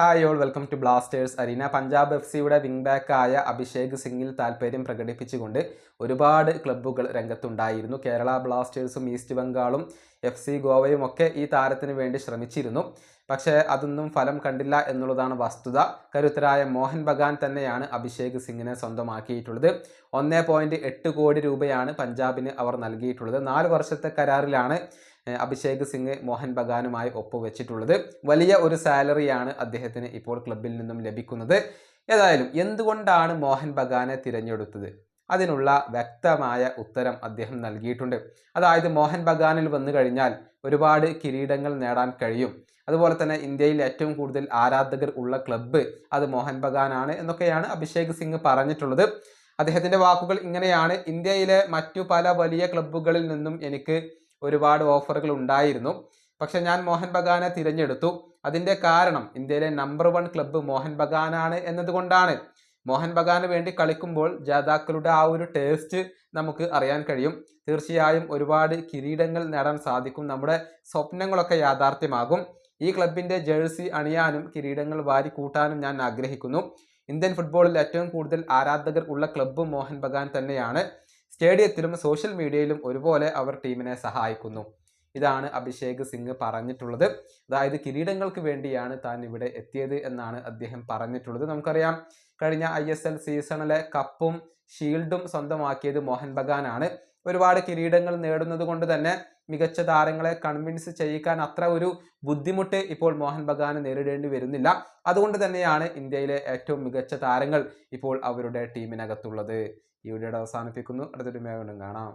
Hi all welcome to Blasters arena. Punjab F സിയുടെ wing ബാക്കായ അഭിഷേക് സിംഗിൽ താൽപ്പര്യം പ്രകടിപ്പിച്ചുകൊണ്ട് ഒരുപാട് ക്ലബ്ബുകൾ രംഗത്തുണ്ടായിരുന്നു. കേരള ബ്ലാസ്റ്റേഴ്സും ഈസ്റ്റ് ബംഗാളും എഫ് സി ഗോവയും ഒക്കെ ഈ താരത്തിന് വേണ്ടി ശ്രമിച്ചിരുന്നു. പക്ഷേ അതൊന്നും ഫലം കണ്ടില്ല എന്നുള്ളതാണ് വസ്തുത. കരുത്തരായ മോഹൻ ബഗാൻ തന്നെയാണ് അഭിഷേക് സിംഗിനെ സ്വന്തമാക്കിയിട്ടുള്ളത്. ഒന്നേ പോയിന്റ് എട്ട് കോടി രൂപയാണ് പഞ്ചാബിന് അവർ നൽകിയിട്ടുള്ളത്. നാല് വർഷത്തെ കരാറിലാണ് അഭിഷേക് സിംഗ് മോഹൻ ബഗാനുമായി ഒപ്പുവെച്ചിട്ടുള്ളത്. വലിയ ഒരു സാലറിയാണ് അദ്ദേഹത്തിന് ഇപ്പോൾ ക്ലബിൽ നിന്നും ലഭിക്കുന്നത്. ഏതായാലും എന്തുകൊണ്ടാണ് മോഹൻ ബഗാനെ തിരഞ്ഞെടുത്തത്? അതിനുള്ള വ്യക്തമായ ഉത്തരം അദ്ദേഹം നൽകിയിട്ടുണ്ട്. അതായത് മോഹൻ ബഗാനിൽ വന്നു കഴിഞ്ഞാൽ ഒരുപാട് കിരീടങ്ങൾ നേടാൻ കഴിയും. അതുപോലെ തന്നെ ഇന്ത്യയിൽ ഏറ്റവും കൂടുതൽ ആരാധകർ ഉള്ള ക്ലബ്ബ് അത് മോഹൻ ബഗാനാണ് എന്നൊക്കെയാണ് അഭിഷേക് സിംഗ് പറഞ്ഞിട്ടുള്ളത്. അദ്ദേഹത്തിന്റെ വാക്കുകൾ ഇങ്ങനെയാണ്. ഇന്ത്യയിലെ മറ്റു പല വലിയ ക്ലബ്ബുകളിൽ നിന്നും എനിക്ക് ഒരുപാട് ഓഫറുകൾ ഉണ്ടായിരുന്നു. പക്ഷെ ഞാൻ മോഹൻ ബഗാനെ തിരഞ്ഞെടുത്തു. അതിന്റെ കാരണം ഇന്ത്യയിലെ നമ്പർ വൺ ക്ലബ്ബ് മോഹൻ ബഗാനാണ് എന്നതുകൊണ്ടാണ്. മോഹൻ ബഗാന് വേണ്ടി കളിക്കുമ്പോൾ ജേതാക്കളുടെ ആ ഒരു ടേസ്റ്റ് നമുക്ക് അറിയാൻ കഴിയും. തീർച്ചയായും ഒരുപാട് കിരീടങ്ങൾ നേടാൻ സാധിക്കും. നമ്മുടെ സ്വപ്നങ്ങളൊക്കെ യാഥാർത്ഥ്യമാകും. ഈ ക്ലബിന്റെ ജേഴ്സി അണിയാനും കിരീടങ്ങൾ വാരി കൂട്ടാനും ഞാൻ ആഗ്രഹിക്കുന്നു. ഇന്ത്യൻ ഫുട്ബോളിൽ ഏറ്റവും കൂടുതൽ ആരാധകർ ഉള്ള ക്ലബ്ബ് മോഹൻ ബഗാൻ തന്നെയാണ്. സ്റ്റേഡിയത്തിലും സോഷ്യൽ മീഡിയയിലും ഒരുപോലെ അവർ ടീമിനെ സഹായിക്കുന്നു. ഇതാണ് അഭിഷേക് സിംഗ് പറഞ്ഞിട്ടുള്ളത്. അതായത് കിരീടങ്ങൾക്ക് വേണ്ടിയാണ് താൻ ഇവിടെ എത്തിയത് എന്നാണ് അദ്ദേഹം പറഞ്ഞിട്ടുള്ളത്. നമുക്കറിയാം കഴിഞ്ഞ ഐ എസ് എൽ സീസണിലെ കപ്പും ഷീൽഡും സ്വന്തമാക്കിയത് മോഹൻ ബഗാനാണ്. ഒരുപാട് കിരീടങ്ങൾ നേടുന്നത് കൊണ്ട് തന്നെ മികച്ച താരങ്ങളെ കൺവിൻസ് ചെയ്യിക്കാൻ അത്ര ഒരു ബുദ്ധിമുട്ട് ഇപ്പോൾ മോഹൻ ബഗാന് നേരിടേണ്ടി വരുന്നില്ല. അതുകൊണ്ട് തന്നെയാണ് ഇന്ത്യയിലെ ഏറ്റവും മികച്ച താരങ്ങൾ ഇപ്പോൾ അവരുടെ ടീമിനകത്തുള്ളത് ഈ വീഡിയോയുടെ അവസാനിപ്പിക്കുന്നു. അടുത്തൊരു മേഖല കാണാം.